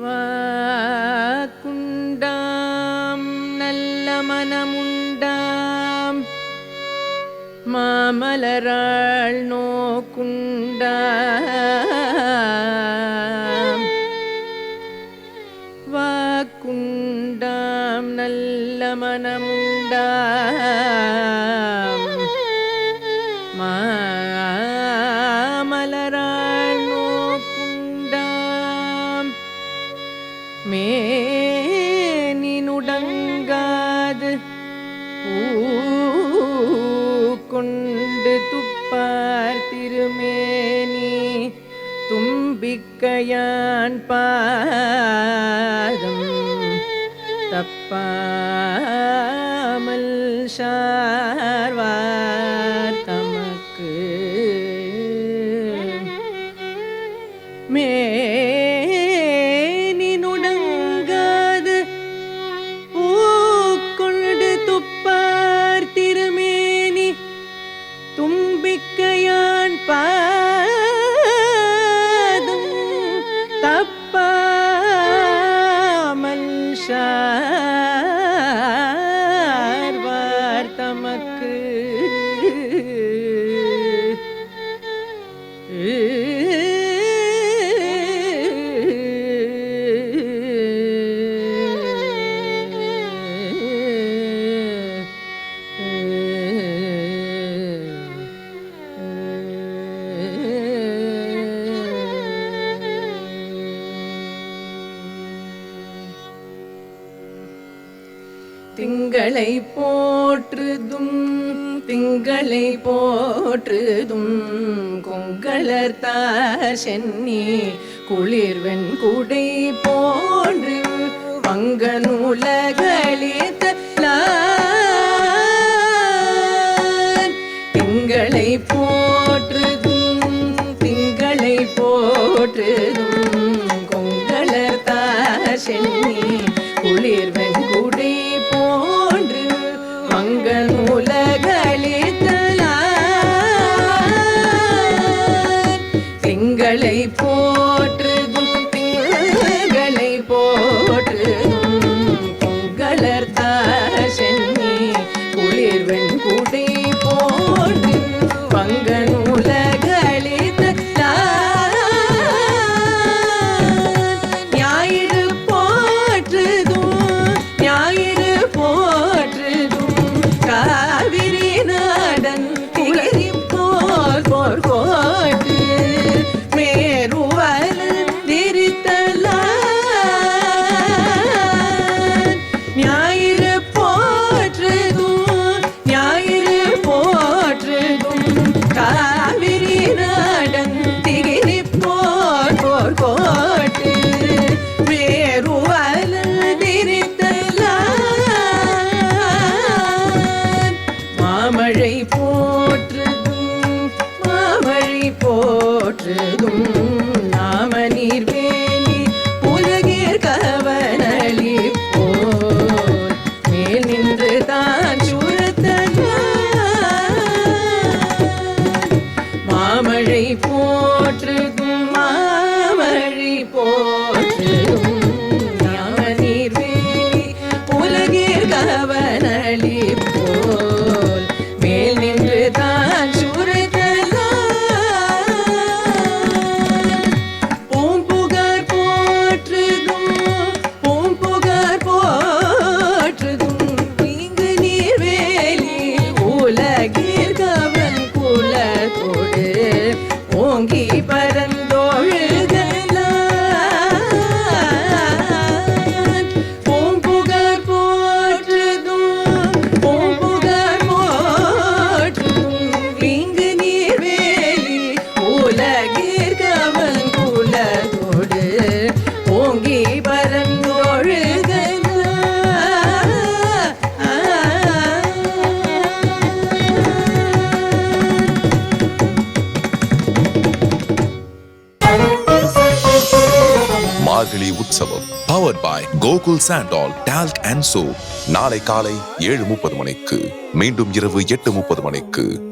വാക്കുണ്ടാം നല്ല മനമുണ്ടാം. മാമലരാൾ നോക്കുണ്ട. വാക്കുണ്ടാം നല്ല മനമുണ്ടാം. மேனினுடங்காது கொண்டு துப்பார் திருமேனி தும்பிக்கையான் பாதம் தப்பாமல் சார்வார் தமக்கு. மே தும்பிக்கையான் பாதம் தப்பாமல் திங்களை போற்றுதும் திங்களை போற்றுதும் கொங்களர்த்தார் சென்னி குளிர்வெண் குடை போன்று பங்க நூலகளித்த திங்களை போற்றுதும் திங்களை போற்றுதும் கொங்களர்த்தார் சென்னி திங்களை போற்றுதும் போற்று உலகிற் கவன் குலத்தோடு ஓங்கி பரந்தொழுக மார்கழி உற்சவம் powered by Gokul sandal talc and so நாளை காலை ஏழு முப்பது மணிக்கு மீண்டும் இரவு எட்டு முப்பது மணிக்கு.